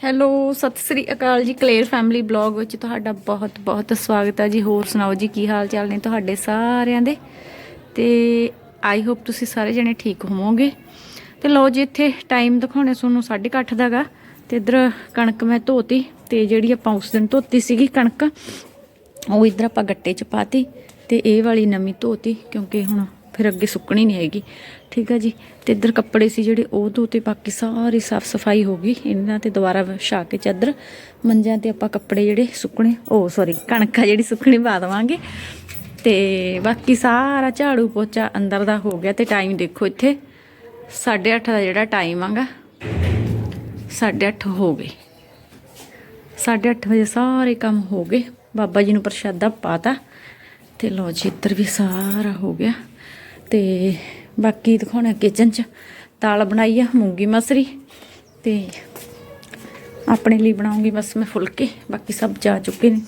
Hello, Sat Sri ਅਕਾਲ ਜੀ, Kaler family blog ਵਿੱਚ ਤੁਹਾਡਾ ਬਹੁਤ ਬਹੁਤ ਸਵਾਗਤ ਹੈ ਜੀ। ਹੋਰ ਸੁਣਾਓ ਜੀ, ਕੀ ਹਾਲ ਚਾਲ ਨੇ ਤੁਹਾਡੇ ਸਾਰਿਆਂ ਦੇ? ਤੇ ਆਈ ਹੋਪ ਤੁਸੀਂ ਸਾਰੇ ਜਣੇ ਠੀਕ ਹੋਵੋਗੇ। ਤੇ ਲਓ ਜੀ, ਇੱਥੇ ਟਾਈਮ ਦਿਖਾਉਣੇ ਤੁਹਾਨੂੰ 8:30 ਦਾਗਾ ਤੇ ਇਧਰ ਕਣਕ ਮੈਂ ਧੋਤੀ ਤੇ ਜਿਹੜੀ ਆਪਾਂ ਉਸ ਦਿਨ ਧੋਤੀ ਸੀਗੀ ਕਣਕ, ਉਹ ਇਧਰ ਆਪਾਂ ਗੱਟੇ 'ਚ ਪਾਤੀ ਤੇ ਇਹ ਵਾਲੀ ਨਵੀਂ ਧੋਤੀ ਕਿਉਂਕਿ ਹੁਣ ਫਿਰ ਅੱਗੇ ਸੁੱਕਣੀ ਨਹੀਂ ਹੈਗੀ। ਠੀਕ ਆ ਜੀ? ਤੇ ਇੱਧਰ ਕੱਪੜੇ ਸੀ ਜਿਹੜੇ, ਉਹ ਧੋਤੇ ਬਾਕੀ ਸਾਰੀ ਸਾਫ਼ ਸਫ਼ਾਈ ਹੋ ਗਈ। ਇਹਨਾਂ ਤੇ ਦੁਬਾਰਾ ਵਿਛਾ ਕੇ ਚਾਦਰ ਮੰਜਾਂ ਤੇ ਆਪਾਂ ਕੱਪੜੇ ਜਿਹੜੇ ਸੁੱਕਣੇ, ਉਹ ਸੌਰੀ ਕਣਕ ਆ ਜਿਹੜੀ ਸੁੱਕਣੀ ਪਾ ਦੇਵਾਂਗੇ। ਤੇ ਬਾਕੀ ਸਾਰਾ ਝਾੜੂ ਪੋਚਾ ਅੰਦਰ ਦਾ ਹੋ ਗਿਆ ਤੇ ਟਾਈਮ ਦੇਖੋ ਇੱਥੇ 8:30 ਦਾ ਜਿਹੜਾ ਟਾਈਮ ਆਗਾ 8:30 ਹੋ ਗਏ। 8:30 ਵਜੇ ਸਾਰੇ ਕੰਮ ਹੋ ਗਏ। ਬਾਬਾ ਜੀ ਨੂੰ ਪ੍ਰਸ਼ਾਦਾ ਪਾਤਾ। ਤੇ ਲੋ ਜੀ, ਇੱਧਰ ਵੀ ਸਾਰਾ ਹੋ ਗਿਆ। ਤੇ ਬਾਕੀ ਦਿਖਾਉਣਾ ਕਿਚਨ 'ਚ। ਦਾਲ ਬਣਾਈ ਆ, ਮੂੰਗੀ ਮਸਰੀ ਤੇ ਆਪਣੇ ਲਈ ਬਣਾਉਂਗੀ ਬਸ ਮੈਂ ਫੁਲਕੇ, ਬਾਕੀ ਸਭ ਜਾ ਚੁੱਕੇ ਨੇ।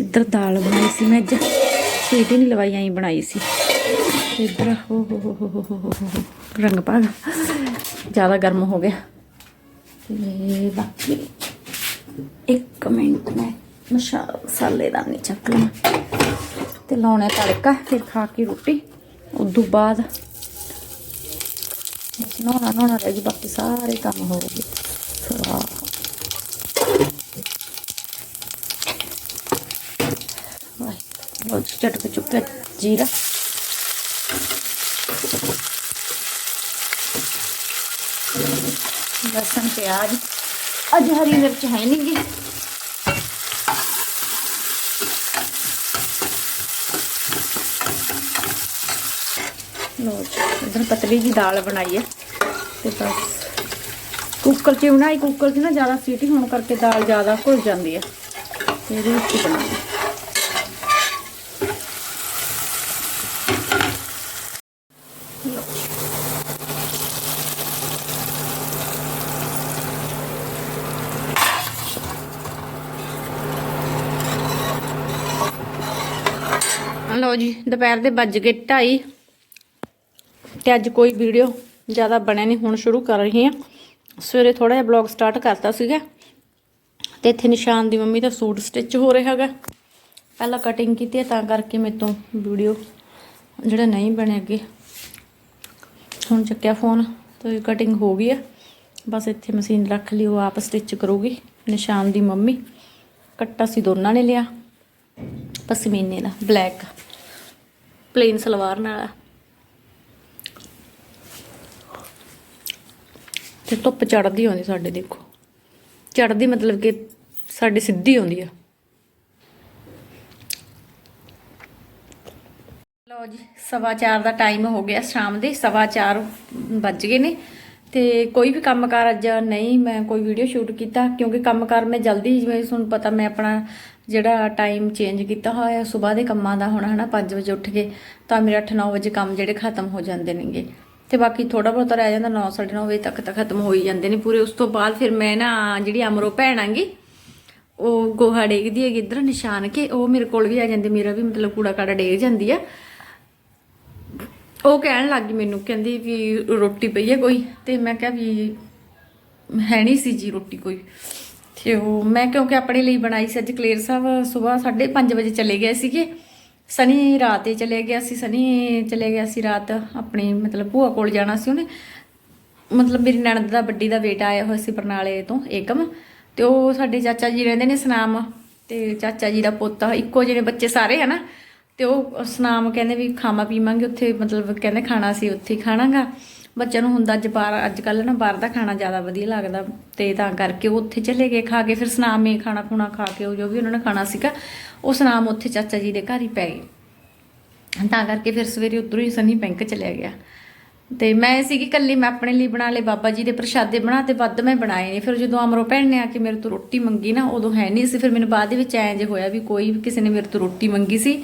ਇੱਧਰ ਦਾਲ ਬਣਾਈ ਸੀ ਮੈਂ ਅੱਜ ਸੀਟੀ ਨਹੀਂ ਲਵਾਈ ਆਈ ਬਣਾਈ ਸੀ। ਇੱਧਰ ਹੋ ਹੋ ਹੋ ਹੋ ਹੋ ਰੰਗ ਪਾਗ ਜ਼ਿਆਦਾ ਗਰਮ ਹੋ ਗਿਆ। ਤੇ ਬਾਕੀ ਇੱਕ ਮਿੰਟ ਮੈਂ ਮਸਾਲੇ ਦਾ ਨਹੀਂ ਚੱਕ ਲਵਾਂ ਤੇ ਲਾਉਣਾ ਤੜਕਾ, ਫਿਰ ਖਾ ਕੇ ਰੋਟੀ। उदू बाद नौना नौना रह गई बाकी सारे काम हो गए चटक चुके जीरा लहसुन प्याज अज हरी मिर्च है नहीं गई ਲੋ ਇਧਰ ਪਤਲੀ ਜੀ ਦਾਲ ਬਣਾਈ ਹੈ। ਤੇ ਬਸ। ਕੁੱਕਰ 'ਚ ਬਣਾਈ, ਕੁੱਕਰ 'ਚ ਨਾ ਜ਼ਿਆਦਾ ਸੀਟੀ ਹੋਣ ਕਰਕੇ ਦਾਲ ਜ਼ਿਆਦਾ ਘੁਲ ਜਾਂਦੀ ਹੈ। ਤੇ ਇਹਦੇ ਵਿੱਚ ਹੀ ਬਣਾਈ ਲਓ ਜੀ, ਦੁਪਹਿਰ ਦੇ ਵੱਜ ਗਏ 2:30 ਤੇ ਅੱਜ ਕੋਈ ਵੀਡੀਓ ਜ਼ਿਆਦਾ ਬਣਿਆ ਨਹੀਂ, ਹੁਣ ਸ਼ੁਰੂ ਕਰ ਰਹੀ ਹਾਂ। ਸਵੇਰੇ ਥੋੜਾ ਜਿਹਾ ਬਲੌਗ ਸਟਾਰਟ ਕਰਤਾ ਸੀਗਾ। ਤੇ ਇੱਥੇ ਨਿਸ਼ਾਨ ਦੀ ਮੰਮੀ ਦਾ ਸੂਟ ਸਟਿਚ ਹੋ ਰਿਹਾ ਹੈਗਾ। ਪਹਿਲਾਂ ਕਟਿੰਗ ਕੀਤੀ ਹੈ, ਤਾਂ ਕਰਕੇ ਮੇਰੇ ਤੋਂ ਵੀਡੀਓ ਜਿਹੜਾ ਨਹੀਂ ਬਣਿਆ ਅੱਗੇ। ਹੁਣ ਚੱਕਿਆ ਫੋਨ ਤੇ ਕਟਿੰਗ ਹੋ ਗਈ ਹੈ। ਬਸ ਇੱਥੇ ਮਸ਼ੀਨ ਰੱਖ ਲਈ, ਉਹ ਆਪ ਸਟਿਚ ਕਰੂਗੀ, ਨਿਸ਼ਾਨ ਦੀ ਮੰਮੀ। ਕੱਟਾ ਸੀ ਦੋਨਾਂ ਨੇ ਲਿਆ ਪਸ਼ਮੀਨੇ ਦਾ ਬਲੈਕ ਪਲੇਨ ਸਲਵਾਰ ਨਾਲ ਤੇ ਧੁੱਪ ਚੜਦੀ ਆਉਂਦੀ ਸਾਡੇ ਦੇਖੋ। ਚੜਦੀ ਮਤਲਬ ਕਿ ਸਾਡੀ ਸਿੱਧੀ ਆਉਂਦੀ ਆ। ਲਓ ਜੀ, ਸਵਾ ਚਾਰ ਦਾ ਟਾਈਮ ਹੋ ਗਿਆ ਸ਼ਾਮ ਦੇ, ਸਵਾ ਚਾਰ ਵੱਜ ਗਏ ਨੇ। ਤੇ ਕੋਈ ਵੀ ਕੰਮਕਾਰ ਅੱਜ ਨਹੀਂ, ਮੈਂ ਕੋਈ ਵੀਡੀਓ ਸ਼ੂਟ ਕੀਤਾ, ਕਿਉਂਕਿ ਕੰਮਕਾਰ ਮੈਂ ਜਲਦੀ ਜਿਵੇਂ ਤੁਹਾਨੂੰ ਪਤਾ ਮੈਂ ਆਪਣਾ ਜਿਹੜਾ ਟਾਈਮ ਚੇਂਜ ਕੀਤਾ ਹੋਇਆ, ਸਵੇਰ ਦੇ ਕੰਮਾਂ ਦਾ ਹੁਣ ਹਨਾ 5 ਵਜੇ ਉੱਠ ਕੇ, ਤਾਂ ਮੇਰੇ 8-9 ਵਜੇ ਕੰਮ ਜਿਹੜੇ ਖਤਮ ਹੋ ਜਾਂਦੇ ਨੇਗੇ। ਤੇ ਬਾਕੀ ਥੋੜਾ ਬਹੁਤਾ ਰਹਿ ਜਾਂਦਾ 9:30 ਵਜੇ ਤੱਕ ਤਾਂ ਖਤਮ ਹੋਈ ਜਾਂਦੇ ਨੇ ਪੂਰੇ। ਉਸ ਤੋਂ ਬਾਅਦ ਫਿਰ ਮੈਂ ਨਾ ਜਿਹੜੀ ਅਮਰੋ ਭੈਣ ਆਂਗੀ, ਉਹ ਗੋਹਾ ਡੇਗਦੀ ਹੈਗੀ ਇਧਰ ਨਿਸ਼ਾਨ ਕੇ, ਉਹ ਮੇਰੇ ਕੋਲ ਵੀ ਆ ਜਾਂਦੇ, ਮੇਰਾ ਵੀ ਮਤਲਬ ਕੂੜਾ ਕਾੜਾ ਡੇਗ ਜਾਂਦੀ ਆ। ਉਹ ਕਹਿਣ ਲੱਗੀ ਮੈਨੂੰ, ਕਹਿੰਦੀ ਵੀ ਰੋਟੀ ਪਈ ਹੈ ਕੋਈ, ਤੇ ਮੈਂ ਕਿਹਾ ਵੀ ਹੈ ਨਹੀਂ ਸੀ ਜੀ ਰੋਟੀ ਕੋਈ। ਤੇ ਉਹ ਮੈਂ ਕਿਉਂਕਿ ਆਪਣੇ ਲਈ ਬਣਾਈ ਸੀ, ਅੱਜ ਕਲੇਰ ਸਾਹਿਬ ਸਵੇਰ 5:30 ਵਜੇ ਚਲੇ ਗਏ ਸੀਗੇ। ਸਨੀ ਰਾਤ ਹੀ ਚਲੇ ਗਿਆ ਸੀ, ਸਨੀ ਚਲੇ ਗਿਆ ਸੀ ਰਾਤ ਆਪਣੀ ਮਤਲਬ ਭੂਆ ਕੋਲ ਜਾਣਾ ਸੀ ਉਹਨੇ। ਮਤਲਬ ਮੇਰੀ ਨਣਦ ਦਾ ਵੱਡੀ ਦਾ ਬੇਟਾ ਆਇਆ ਹੋਇਆ ਸੀ ਬਰਨਾਲੇ ਤੋਂ, ਏਕਮ। ਤੇ ਉਹ ਸਾਡੇ ਚਾਚਾ ਜੀ ਰਹਿੰਦੇ ਨੇ ਸਨਾਮ। ਤੇ ਚਾਚਾ ਜੀ ਦਾ ਪੋਤਾ ਇੱਕੋ ਜਿਹੇ ਬੱਚੇ ਸਾਰੇ, ਹਨਾ। ਤੇ ਉਹ ਸਨਾਮ ਕਹਿੰਦੇ ਵੀ ਖਾਮਾ ਪੀਵਾਂਗੇ, ਉੱਥੇ ਮਤਲਬ ਕਹਿੰਦੇ ਖਾਣਾ ਸੀ, ਉੱਥੇ ਹੀ ਖਾਣਾਗਾ। ਬੱਚਿਆਂ ਨੂੰ ਹੁੰਦਾ ਅੱਜ ਬਾਹਰ ਅੱਜ ਕੱਲ ਨਾ ਬਾਹਰ ਦਾ ਖਾਣਾ ਜ਼ਿਆਦਾ ਵਧੀਆ ਲੱਗਦਾ ਤੇ ਤਾਂ ਕਰਕੇ ਉਹ ਉੱਥੇ ਚਲੇ ਗਏ ਖਾ ਕੇ, ਫਿਰ ਸਨਾਮੇ ਖਾਣਾ ਖੁਣਾ ਖਾ ਕੇ ਉਹ ਜੋ ਵੀ ਉਹਨਾਂ ਨੇ ਖਾਣਾ ਸੀਗਾ, ਉਹ ਸਨਾਮ ਉੱਥੇ ਚਾਚਾ ਜੀ ਦੇ ਘਰ ਹੀ ਪੈ ਗਏ। ਤਾਂ ਕਰਕੇ ਫਿਰ ਸਵੇਰੇ ਉਧਰੋਂ ਹੀ ਸਨੀ ਬੈਂਕ ਚਲਿਆ ਗਿਆ। ਤੇ ਮੈਂ ਸੀਗੀ ਕੱਲੀ ਮੈਂ ਆਪਣੇ ਲਈ ਬਣਾ ਲਏ, ਬਾਬਾ ਜੀ ਦੇ ਪ੍ਰਸ਼ਾਦੇ ਬਣਾ ਤੇ ਵੱਧ ਮੈਂ ਬਣਾਏ ਨੇ। ਫਿਰ ਜਦੋਂ ਅਮਰੋ ਭੈਣ ਨੇ ਆ ਕੇ ਮੇਰੇ ਤੋਂ ਰੋਟੀ ਮੰਗੀ ਨਾ, ਉਦੋਂ ਹੈ ਨਹੀਂ ਸੀ। ਫਿਰ ਮੈਨੂੰ ਬਾਅਦ ਦੇ ਵਿੱਚ ਐਂ ਜੇ ਹੋਇਆ ਵੀ ਕੋਈ ਵੀ ਕਿਸੇ ਨੇ ਮੇਰੇ ਤੋਂ ਰੋਟੀ ਮੰਗੀ ਸੀ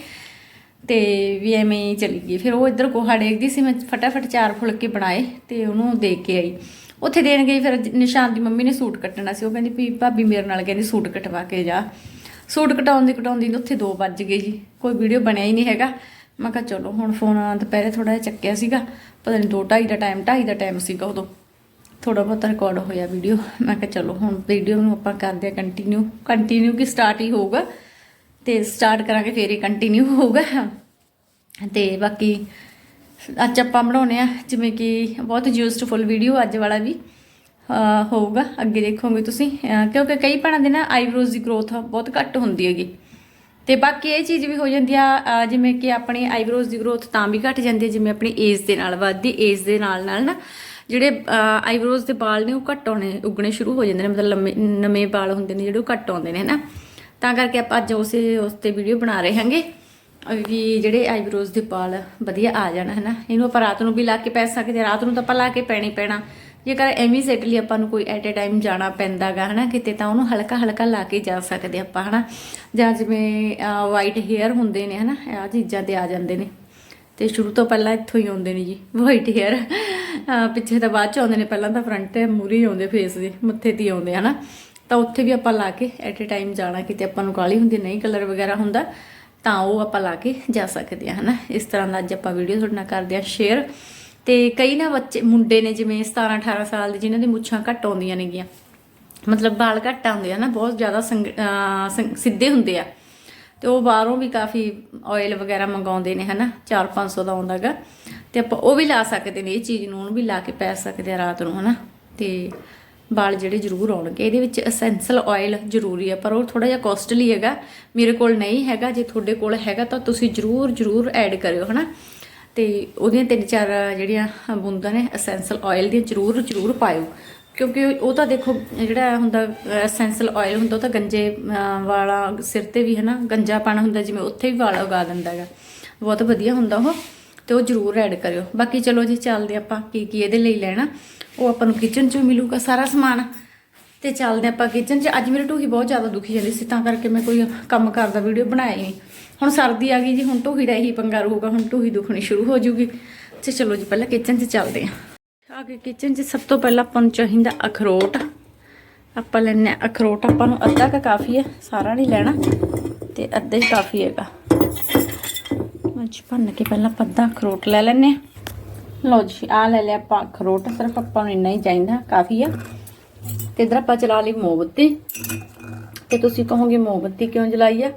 ਤੇ ਵੀ ਐਵੇਂ ਹੀ ਚਲੀ ਗਈ। ਫਿਰ ਉਹ ਇੱਧਰ ਕੋਹਾ ਡੇਗਦੀ ਸੀ, ਮੈਂ ਫਟਾਫਟ ਚਾਰ ਫੁਲਕੇ ਬਣਾਏ ਤੇ ਉਹਨੂੰ ਦੇ ਕੇ ਆਈ। ਉੱਥੇ ਦੇਣ ਗਈ, ਫਿਰ ਨਿਸ਼ਾਨ ਦੀ ਮੰਮੀ ਨੇ ਸੂਟ ਕੱਟਣਾ ਸੀ। ਉਹ ਕਹਿੰਦੀ ਵੀ ਭਾਬੀ ਮੇਰੇ ਨਾਲ ਕਹਿੰਦੀ ਸੂਟ ਕਟਵਾ ਕੇ ਜਾ। ਸੂਟ ਕਟਾਉਂਦੀ ਕਟਾਉਂਦੀ ਨੂੰ ਉੱਥੇ 2 ਵੱਜ ਗਏ ਜੀ, ਕੋਈ ਵੀਡੀਓ ਬਣਿਆ ਹੀ ਨਹੀਂ ਹੈਗਾ। ਮੈਂ ਕਿਹਾ ਚਲੋ, ਹੁਣ ਫੋਨ ਦੁਪਹਿਰੇ ਥੋੜਾ ਜਿਹਾ ਚੱਕਿਆ ਸੀਗਾ। ਪਤਾ ਨਹੀਂ 2 2:30 ਦਾ ਟਾਈਮ 2:30 ਦਾ ਟਾਈਮ ਸੀਗਾ ਉਦੋਂ। ਥੋੜਾ ਬਹੁਤ ਰਿਕਾਰਡ ਹੋਇਆ ਵੀਡੀਓ। ਮੈਂ ਕਿਹਾ ਚਲੋ, ਹੁਣ ਵੀਡੀਓ ਨੂੰ ਆਪਾਂ ਕਰਦੇ ਆ ਕੰਟੀਨਿਊ ਕੰਟੀਨਿਊ ਕੀ ਸਟਾਰਟ ਹੀ ਹੋਊਗਾ। ਤੇ ਸਟਾਰਟ ਕਰਾਂਗੇ, ਫੇਰ ਹੀ ਕੰਟੀਨਿਊ ਹੋਊਗਾ। ਤੇ ਬਾਕੀ ਅੱਜ ਆਪਾਂ ਬਣਾਉਨੇ ਆ, ਜਿਵੇਂ ਕਿ ਬਹੁਤ ਯੂਸਫੁਲ ਵੀਡੀਓ ਅੱਜ ਵਾਲਾ ਵੀ ਹੋਊਗਾ। ਅੱਗੇ ਦੇਖੋਗੇ ਤੁਸੀਂ। ਕਿਉਂਕਿ ਕਈ ਭੈਣਾਂ ਦੇ ਨਾ ਆਈਬ੍ਰੋਜ਼ ਦੀ ਗਰੋਥ ਬਹੁਤ ਘੱਟ ਹੁੰਦੀ ਹੈਗੀ। ਤੇ ਬਾਕੀ ਇਹ ਚੀਜ਼ ਵੀ ਹੋ ਜਾਂਦੀ ਆ ਜਿਵੇਂ ਕਿ ਆਪਣੇ ਆਈਬ੍ਰੋਜ਼ ਦੀ ਗਰੋਥ ਤਾਂ ਵੀ ਘਟ ਜਾਂਦੀ ਹੈ ਜਿਵੇਂ ਆਪਣੀ ਏਜ ਦੇ ਨਾਲ ਵੱਧਦੀ ਏਜ ਦੇ ਨਾਲ ਨਾਲ ਨਾ ਜਿਹੜੇ ਆਈਬ੍ਰੋਜ਼ ਦੇ ਵਾਲ ਨੇ ਉਹ ਘੱਟ ਆਉਣੇ, ਉੱਗਣੇ ਸ਼ੁਰੂ ਹੋ ਜਾਂਦੇ ਨੇ, ਮਤਲਬ ਲੰਮੇ, ਨਵੇਂ ਵਾਲ ਹੁੰਦੇ ਨੇ ਜਿਹੜੇ ਉਹ ਘੱਟ ਆਉਂਦੇ ਨੇ, ਹਨਾ? ਤਾਂ ਕਰਕੇ ਆਪਾਂ ਅੱਜ ਉਸੇ, ਉਸ ਤੇ ਵੀਡੀਓ ਬਣਾ ਰਹੇ ਹਾਂਗੇ। ਵੀ ਜਿਹੜੇ ਆਈਬ੍ਰੋਜ਼ ਦੇ ਵਾਲ ਵਧੀਆ ਆ ਜਾਣ, ਹਨਾ? ਇਹਨੂੰ ਆਪਾਂ ਰਾਤ ਨੂੰ ਵੀ ਲਾ ਕੇ ਪੈ ਸਕਦੇ ਹਾਂ। ਰਾਤ ਨੂੰ ਤਾਂ ਆਪਾਂ ਲਾ ਕੇ ਪੈਣੀ ਪੈਣਾ। ਜੇਕਰ ਐਵੇਂ ਸੈਟ ਲਈ ਆਪਾਂ ਨੂੰ ਕੋਈ ਐਟ ਅ ਟਾਈਮ ਜਾਣਾ ਪੈਂਦਾਗਾ, ਹਨਾ, ਕਿਤੇ ਤਾਂ ਉਹਨੂੰ ਹਲਕਾ ਹਲਕਾ ਲਾ ਕੇ ਜਾ ਸਕਦੇ ਆਪਾਂ, ਹਨਾ? ਜਾਂ ਜਿਵੇਂ ਵਾਈਟ ਹੇਅਰ ਹੁੰਦੇ ਨੇ, ਹਨਾ ਆ ਚੀਜ਼ਾਂ ਤੇ ਆ ਜਾਂਦੇ ਨੇ। ਤੇ ਸ਼ੁਰੂ ਤੋਂ ਪਹਿਲਾਂ ਇੱਥੋਂ ਹੀ ਆਉਂਦੇ ਨੇ ਜੀ ਵਾਈਟ ਹੇਅਰ ਪਿੱਛੇ ਤਾਂ ਬਾਅਦ ਚ ਆਉਂਦੇ ਨੇ, ਪਹਿਲਾਂ ਤਾਂ ਫਰੰਟ ਤੇ ਮੂਰੀ ਆਉਂਦੇ ਫੇਸ ਦੇ, ਮੱਥੇ ਤੇ ਹੀ ਆਉਂਦੇ, ਹਨਾ? ਤਾਂ ਉੱਥੇ ਵੀ ਆਪਾਂ ਲਾ ਕੇ ਐਟ ਅ ਟਾਈਮ ਜਾਣਾ ਕਿਤੇ ਆਪਾਂ ਨੂੰ ਕਾਲੀ ਹੁੰਦੀ, ਨਹੀਂ ਕਲਰ ਵਗੈਰਾ ਹੁੰਦਾ, ਤਾਂ ਉਹ ਆਪਾਂ ਲਾ ਕੇ ਜਾ ਸਕਦੇ ਆ ਹਨਾ? ਇਸ ਤਰ੍ਹਾਂ ਦਾ ਅੱਜ ਆਪਾਂ ਵੀਡੀਓ ਤੁਹਾਡੇ ਨਾਲ ਕਰਦੇ ਆ ਸ਼ੇਅਰ ਤੇ ਕਈ ਨਾ ਬੱਚੇ, ਮੁੰਡੇ ਨੇ ਜਿਵੇਂ 17 18 ਸਾਲ ਦੇ ਜਿਨ੍ਹਾਂ ਦੀ ਮੁੱਛਾਂ ਘੱਟ ਆਉਂਦੀਆਂ ਨੇਗੀਆਂ। ਮਤਲਬ ਵਾਲ ਘੱਟ ਆਉਂਦੇ ਆ ਨਾ, ਬਹੁਤ ਜ਼ਿਆਦਾ ਸੰਗ- ਅਹ ਸਿੱਧੇ ਹੁੰਦੇ ਆ। ਤੇ ਉਹ ਬਾਹਰੋਂ ਵੀ ਕਾਫੀ ਆਇਲ ਵਗੈਰਾ ਮੰਗਾਉਂਦੇ ਨੇ, ਹਨਾ? 4-500 ਦਾ ਆਉਂਦਾਗਾ। ਤੇ ਆਪਾਂ ਉਹ ਵੀ ਲਾ ਸਕਦੇ ਨੇ, ਇਹ ਚੀਜ਼ ਨੂੰ ਉਹਨੂੰ ਵੀ ਲਾ ਕੇ ਪੈ ਸਕਦੇ ਆ ਰਾਤ ਨੂੰ, ਹਨਾ? ਤੇ ਵਾਲ ਜਿਹੜੇ ਜ਼ਰੂਰ ਆਉਣਗੇ। ਇਹਦੇ ਵਿੱਚ ਐਸੈਂਸ਼ਲ ਆਇਲ ਜ਼ਰੂਰੀ ਹੈ ਪਰ ਉਹ ਥੋੜਾ ਜਿਹਾ ਕੋਸਟਲੀ ਹੈਗਾ, ਮੇਰੇ ਕੋਲ ਨਹੀਂ ਹੈਗਾ। ਜੇ ਤੁਹਾਡੇ ਕੋਲ ਹੈਗਾ ਤਾਂ ਤੁਸੀਂ ਜ਼ਰੂਰ ਜ਼ਰੂਰ ਐਡ ਕਰਿਓ, ਹਨਾ? ਤੇ ਉਹਦੀਆਂ ਤਿੰਨ ਚਾਰ ਜਿਹੜੀਆਂ ਬੂੰਦਾਂ ਨੇ ਐਸੈਂਸ਼ਲ ਆਇਲ ਦੀਆਂ ਜ਼ਰੂਰ ਜ਼ਰੂਰ ਪਾਇਓ। ਕਿਉਂਕਿ ਉਹ ਤਾਂ ਦੇਖੋ, ਜਿਹੜਾ ਹੁੰਦਾ ਐਸੈਂਸ਼ਲ ਆਇਲ ਹੁੰਦਾ, ਉਹ ਤਾਂ ਗੰਜੇ ਵਾਲਾ ਸਿਰ ਤੇ ਵੀ, ਹਨਾ? ਗੰਜਾਪਣ ਹੁੰਦਾ, ਜਿਵੇਂ ਉੱਥੇ ਵੀ ਵਾਲ ਉਗਾ ਦਿੰਦਾ ਹੈਗਾ। ਬਹੁਤ ਵਧੀਆ ਹੁੰਦਾ ਉਹ, ਤੇ ਉਹ ਜ਼ਰੂਰ ਐਡ ਕਰਿਓ। ਬਾਕੀ ਚਲੋ ਜੀ, ਚੱਲਦੇ ਆਪਾਂ ਕੀ ਕੀ ਇਹਦੇ ਲਈ ਲੈਣਾ। ਉਹ ਆਪਾਂ ਨੂੰ ਕਿਚਨ 'ਚੋਂ ਮਿਲੂਗਾ ਸਾਰਾ ਸਮਾਨ। ਤੇ ਚੱਲਦੇ ਆਪਾਂ ਕਿਚਨ 'ਚ। ਅੱਜ ਮੇਰੀ ਢੂਹੀ ਬਹੁਤ ਜ਼ਿਆਦਾ ਦੁਖੀ ਜਾਂਦੀ ਸੀ, ਤਾਂ ਕਰਕੇ ਮੈਂ ਕੋਈ ਕੰਮ ਕਰਦਾ ਵੀਡੀਓ ਬਣਾਇਆ ਹੀ ਨਹੀਂ। ਹੁਣ ਸਰਦੀ ਆ ਗਈ ਜੀ, ਹੁਣ ਢੂਹੀ ਦਾ ਇਹੀ ਪੰਗਾ ਰਹੂਗਾ, ਹੁਣ ਢੂਹੀ ਦੁਖਣੀ ਸ਼ੁਰੂ ਹੋ ਜੂਗੀ। ਤੇ ਚਲੋ ਜੀ, ਪਹਿਲਾਂ ਕਿਚਨ 'ਚ ਚੱਲਦੇ ਹਾਂ। ਆ ਕੇ ਕਿਚਨ 'ਚ। ਸਭ ਤੋਂ ਪਹਿਲਾਂ ਆਪਾਂ ਨੂੰ ਚਾਹੀਦਾ ਅਖਰੋਟ। ਆਪਾਂ ਲੈਣੇ ਅਖਰੋਟ। ਆਪਾਂ ਨੂੰ ਅੱਧਾ ਕ ਕਾਫੀ ਹੈ, ਸਾਰਾ ਨਹੀਂ ਲੈਣਾ। ਤੇ ਅੱਧਾ ਹੀ ਕਾਫੀ ਹੈਗਾ। ਅੱਜ ਭੰਨ ਕੇ ਪਹਿਲਾਂ ਆਪਾਂ ਅੱਧਾ ਅਖਰੋਟ ਲੈ ਲੈਣੇ ਲਓ ਜੀ ਆ ਲੈ ਲਿਆ ਆਪਾਂ ਅਖਰੋਟ ਸਿਰਫ ਆਪਾਂ ਨੂੰ ਇੰਨਾ ਹੀ ਚਾਹੀਦਾ, ਕਾਫੀ ਆ। ਤੇ ਇਧਰ ਆਪਾਂ ਚਲਾ ਲਈ ਮੋਮਬੱਤੀ। ਤੇ ਤੁਸੀਂ ਕਹੋਗੇ, ਮੋਮਬੱਤੀ ਕਿਉਂ ਜਲਾਈ ਆ?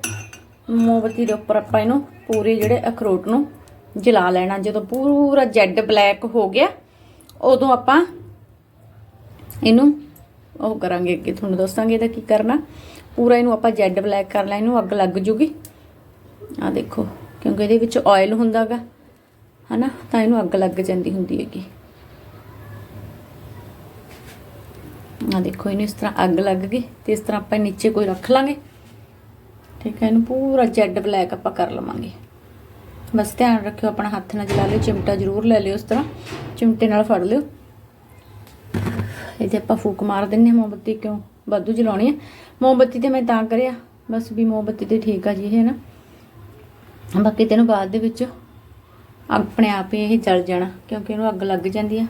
ਮੋਮਬੱਤੀ ਦੇ ਉੱਪਰ ਆਪਾਂ ਇਹਨੂੰ ਪੂਰੇ ਜਿਹੜੇ ਅਖਰੋਟ ਨੂੰ ਜਲਾ ਲੈਣਾ। ਜਦੋਂ ਪੂਰਾ ਜੈਡ ਬਲੈਕ ਹੋ ਗਿਆ, ਉਦੋਂ ਆਪਾਂ ਇਹਨੂੰ ਉਹ ਕਰਾਂਗੇ ਅੱਗੇ, ਤੁਹਾਨੂੰ ਦੱਸਾਂਗੇ ਇਹਦਾ ਕੀ ਕਰਨਾ। ਪੂਰਾ ਇਹਨੂੰ ਆਪਾਂ ਜੈਡ ਬਲੈਕ ਕਰ ਲੈ ਇਹਨੂੰ ਅੱਗ ਲੱਗ ਜੂਗੀ। ਆ ਦੇਖੋ, ਕਿਉਂਕਿ ਇਹਦੇ ਵਿੱਚ ਆਇਲ ਹੁੰਦਾਗਾ। ਹਨਾ? ਤਾਂ ਇਹਨੂੰ ਅੱਗ ਲੱਗ ਜਾਂਦੀ ਹੁੰਦੀ ਹੈਗੀ। ਆ ਦੇਖੋ, ਇਹਨੂੰ ਇਸ ਤਰ੍ਹਾਂ ਅੱਗ ਲੱਗ ਗਈ ਤੇ ਇਸ ਤਰ੍ਹਾਂ ਆਪਾਂ ਨੀਚੇ ਕੋਈ ਰੱਖ ਲਾਂਗੇ। ਠੀਕ ਹੈ, ਇਹਨੂੰ ਪੂਰਾ ਜੈਡ ਬਲੈਕ ਆਪਾਂ ਕਰ ਲਵਾਂਗੇ। ਬਸ ਧਿਆਨ ਰੱਖਿਓ, ਆਪਣਾ ਹੱਥ ਨਾਲ ਜਲਾ ਲਿਓ, ਚਿਮਟਾ ਜ਼ਰੂਰ ਲੈ ਲਿਓ ਇਸ ਤਰ੍ਹਾਂ। ਚਿਮਟੇ ਨਾਲ ਫੜ ਲਿਓ। ਇਹਦੇ ਆਪਾਂ ਫੂਕ ਮਾਰ ਦਿੰਨੇ ਹਾਂ ਮੋਮਬੱਤੀ, ਕਿਉਂ? ਵਾਧੂ ਜਲਾਉਣੀ ਹੈ। ਮੋਮਬੱਤੀ ਤੇ ਮੈਂ ਤਾਂ ਕਰਿਆ, ਬਸ ਵੀ ਮੋਮਬੱਤੀ ਤੇ ਠੀਕ ਆ ਜੀ, ਇਹ ਨਾ ਬਾਕੀ ਤੈਨੂੰ ਬਾਅਦ ਦੇ ਵਿੱਚ ਆਪਣੇ ਆਪ ਹੀ ਇਹ ਜਲ ਜਾਣਾ, ਕਿਉਂਕਿ ਇਹਨੂੰ ਅੱਗ ਲੱਗ ਜਾਂਦੀ ਆ।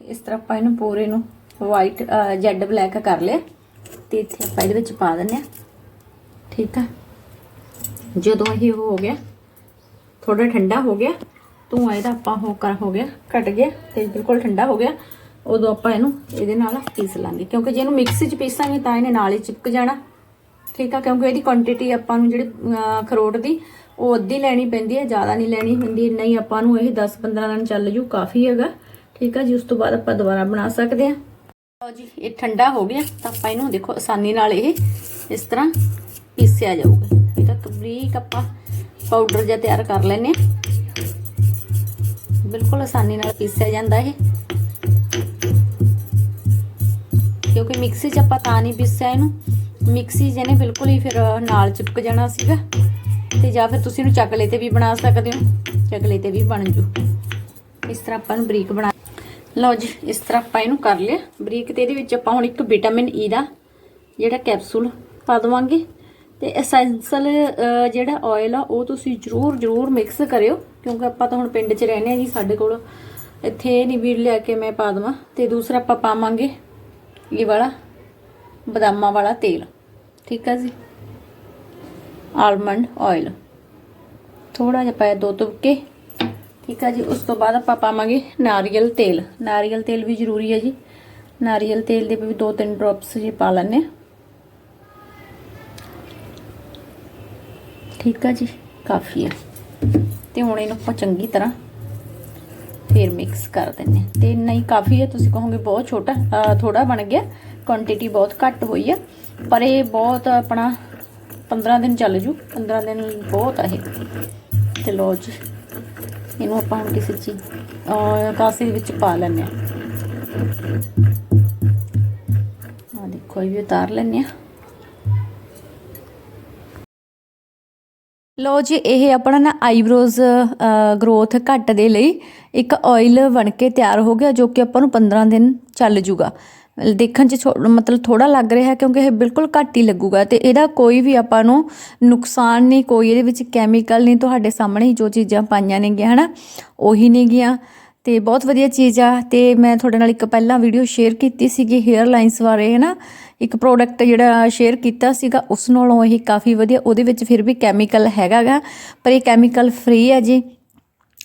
ਇਸ ਤਰ੍ਹਾਂ ਆਪਾਂ ਇਹਨੂੰ ਪੂਰੇ ਨੂੰ ਵਾਈਟ ਜੈਡ ਬਲੈਕ ਕਰ ਲਿਆ, ਤੇ ਇੱਥੇ ਆਪਾਂ ਇਹਦੇ ਵਿੱਚ ਪਾ ਦਿੰਨੇ ਆ। ਠੀਕ ਆ? ਜਦੋਂ ਇਹ ਹੋ ਗਿਆ ਥੋੜਾ ਠੰਡਾ ਹੋ ਗਿਆ, ਧੂਆਂ ਇਹਦਾ ਆਪਾਂ ਹੋ ਕਰ, ਹੋ ਗਿਆ, ਘਟ ਗਿਆ, ਤੇ ਬਿਲਕੁਲ ਠੰਡਾ ਹੋ ਗਿਆ। ਉਦੋਂ ਆਪਾਂ ਇਹਨੂੰ ਇਹਦੇ ਨਾਲ ਪੀਸ ਲਾਂਗੇ। ਕਿਉਂਕਿ ਜੇ ਇਹਨੂੰ ਮਿਕਸੀ 'ਚ ਪੀਸਾਂਗੇ ਤਾਂ ਇਹਨੇ ਨਾਲ ਹੀ ਚਿਪਕ ਜਾਣਾ। ਠੀਕ ਆ? ਕਿਉਂਕਿ ਇਹਦੀ ਕੁਆਂਟੀਟੀ ਆਪਾਂ ਨੂੰ ਜਿਹੜੀ ਅਹ, ਅਖਰੋਟ ਦੀ ਉਹ ਅੱਧੀ ਲੈਣੀ ਪੈਂਦੀ ਹੈ ਜ਼ਿਆਦਾ ਨਹੀਂ ਲੈਣੀ ਹੁੰਦੀ। ਨਹੀਂ ਆਪਾਂ ਨੂੰ ਇਹ 10-15 ਦਿਨ ਚੱਲ ਜੂ ਕਾਫੀ ਹੈਗਾ। ਠੀਕ ਆ ਜੀ? ਉਸ ਤੋਂ ਬਾਅਦ ਆਪਾਂ ਦੁਬਾਰਾ ਬਣਾ ਸਕਦੇ ਹਾਂ। ਲਓ ਜੀ ਇਹ ਠੰਡਾ ਹੋ ਗਿਆ। ਤਾਂ ਆਪਾਂ ਇਹਨੂੰ ਦੇਖੋ ਆਸਾਨੀ ਨਾਲ ਇਹ ਇਸ ਤਰ੍ਹਾਂ ਪੀਸਿਆ ਜਾਊਗਾ। ਇਹ ਤਾਂ ਬਰੀਕ ਆਪਾਂ ਪਾਊਡਰ ਜਿਹਾ ਤਿਆਰ ਕਰ ਲੈਨੇ ਆ ਬਿਲਕੁਲ ਆਸਾਨੀ ਨਾਲ ਪੀਸਿਆ ਜਾਂਦਾ ਇਹ। ਕਿਉਂਕਿ ਮਿਕਸੀ 'ਚ ਆਪਾਂ ਤਾਂ ਨਹੀਂ ਪੀਸਿਆ ਇਹਨੂੰ। ਮਿਕਸੀ ਜਿਹਨੇ ਬਿਲਕੁਲ ਹੀ ਫਿਰ ਨਾਲ ਚਿਪਕ ਜਾਣਾ ਸੀਗਾ। ਤੇ ਜਾਂ ਫਿਰ ਤੁਸੀਂ ਇਹਨੂੰ ਚਕਲੇ ਤੇ ਵੀ ਬਣਾ ਸਕਦੇ ਹੋ। ਚਕਲੇ ਤੇ ਵੀ ਬਣ ਜੂ। ਇਸ ਤਰ੍ਹਾਂ ਆਪਾਂ ਨੂੰ ਬਰੀਕ ਬਣਾ ਲਓ ਜੀ, ਇਸ ਤਰ੍ਹਾਂ ਆਪਾਂ ਇਹਨੂੰ ਕਰ ਲਿਆ। ਬਰੀਕ ਤੇ ਇਹਦੇ ਵਿੱਚ ਆਪਾਂ ਹੁਣ ਇੱਕ ਵਿਟਾਮਿਨ ਈ ਦਾ ਜਿਹੜਾ ਕੈਪਸੂਲ ਪਾ ਦਵਾਂਗੇ। ਤੇ ਐਸੈਂਸ਼ਲ ਜਿਹੜਾ ਆਇਲ ਆ, ਉਹ ਤੁਸੀਂ ਜਰੂਰ ਜਰੂਰ ਮਿਕਸ ਕਰਿਓ। ਕਿਉਂਕਿ ਆਪਾਂ ਤਾਂ ਹੁਣ ਪਿੰਡ 'ਚ ਰਹਿੰਦੇ ਆ ਜੀ, ਸਾਡੇ ਕੋਲ ਇੱਥੇ ਨਹੀਂ ਵੀਰ ਲਿਆ ਕੇ ਮੈਂ ਪਾ ਦਵਾਂ। ਤੇ ਦੂਸਰਾ ਆਪਾਂ ਪਾਵਾਂਗੇ ਇਹ ਵਾਲਾ, ਬਦਾਮਾਂ ਵਾਲਾ ਤੇਲ, ਠੀਕ ਆ ਜੀ? ਆਲਮੰਡ ਆਇਲ ਥੋੜਾ ਜਿਹਾ ਪਾਇਆ ਦੋ ਤੁਪਕੇ ਠੀਕ ਆ ਜੀ? ਉਸ ਤੋਂ ਬਾਅਦ ਆਪਾਂ ਪਾਵਾਂਗੇ ਨਾਰੀਅਲ ਤੇਲ। ਨਾਰੀਅਲ ਤੇਲ ਵੀ ਜ਼ਰੂਰੀ ਹੈ ਜੀ। ਨਾਰੀਅਲ ਤੇਲ ਦੇ ਵੀ ਦੋ ਤਿੰਨ ਡ੍ਰੌਪਸ ਜੀ ਪਾ ਲੈਣੇ ਠੀਕ ਆ ਜੀ? ਕਾਫੀ ਹੈ ਤੇ ਹੁਣ ਇਹਨੂੰ ਆਪਾਂ ਚੰਗੀ ਤਰ੍ਹਾਂ ਫਿਰ ਮਿਕਸ ਕਰ ਦਿੰਨੇ ਹਾਂ। ਤੇ ਨਹੀਂ, ਕਾਫੀ ਹੈ, ਤੁਸੀਂ ਕਹੋਗੇ ਬਹੁਤ ਛੋਟਾ, ਅਹ ਥੋੜਾ ਬਣ ਗਿਆ। ਕੁਆਂਟੀਟੀ ਬਹੁਤ ਘੱਟ ਹੋਈ ਆ ਪਰ ਇਹ ਬਹੁਤ ਆਪਣਾ 15 ਦਿਨ ਚੱਲ ਜੂ। 15 ਦਿਨ ਬਹੁਤ ਆ ਇਹ। ਤੇ ਲੋ ਜੀ, ਇਹਨੂੰ ਆਪਾਂ ਹੁਣ ਕਿਸੇ ਚੀਜ਼, ਅਹ, ਕਾਸੇ ਦੇ ਵਿੱਚ ਪਾ ਲੈਂਦੇ ਆ ਆ ਦੇਖੋ, ਇਹ ਵੀ ਉਤਾਰ ਲੈਂਦੇ ਆ ਲੋ ਜੀ, ਇਹ ਆਪਣਾ ਨਾ ਆਈਬ੍ਰੋਜ਼ ਗਰੋਥ ਘੱਟ ਦੇ ਲਈ ਇੱਕ ਆਇਲ ਬਣ ਕੇ ਤਿਆਰ ਹੋ ਗਿਆ ਜੋ ਕਿ ਆਪਾਂ ਨੂੰ 15 ਦਿਨ ਚੱਲ ਜੂਗਾ। ਦੇਖਣ 'ਚ ਛੋ- ਮਤਲਬ ਥੋੜਾ ਲੱਗ ਰਿਹਾ ਕਿਉਂਕਿ ਇਹ ਬਿਲਕੁਲ ਘੱਟ ਹੀ ਲੱਗੂਗਾ ਤੇ ਇਹਦਾ ਕੋਈ ਵੀ ਆਪਾਂ ਨੂੰ ਨੁਕਸਾਨ ਨਹੀਂ, ਕੋਈ ਇਹਦੇ ਵਿੱਚ ਕੈਮੀਕਲ ਨਹੀਂ, ਤੁਹਾਡੇ ਸਾਹਮਣੇ ਹੀ ਜੋ ਚੀਜ਼ਾਂ ਪਾਈਆਂ ਨੇਗੀਆਂ, ਹਨਾ, ਉਹੀ ਨੇਗੀਆਂ। ਤੇ ਬਹੁਤ ਵਧੀਆ ਚੀਜ਼ ਆ। ਤੇ ਮੈਂ ਤੁਹਾਡੇ ਨਾਲ ਇੱਕ ਪਹਿਲਾਂ ਵੀਡੀਓ ਸ਼ੇਅਰ ਕੀਤੀ ਸੀਗੀ 헤ਅਰ ਲਾਈਨਸ ਬਾਰੇ ਹੈ ਨਾ ਇੱਕ ਪ੍ਰੋਡਕਟ ਜਿਹੜਾ ਸ਼ੇਅਰ ਕੀਤਾ ਸੀਗਾ, ਉਸ ਨਾਲੋਂ ਇਹ ਕਾਫੀ ਵਧੀਆ, ਉਹਦੇ ਵਿੱਚ ਫਿਰ ਵੀ ਕੈਮੀਕਲ ਹੈਗਾਗਾ। ਪਰ ਇਹ ਕੈਮੀਕਲ ਫ੍ਰੀ ਹੈ ਜੀ।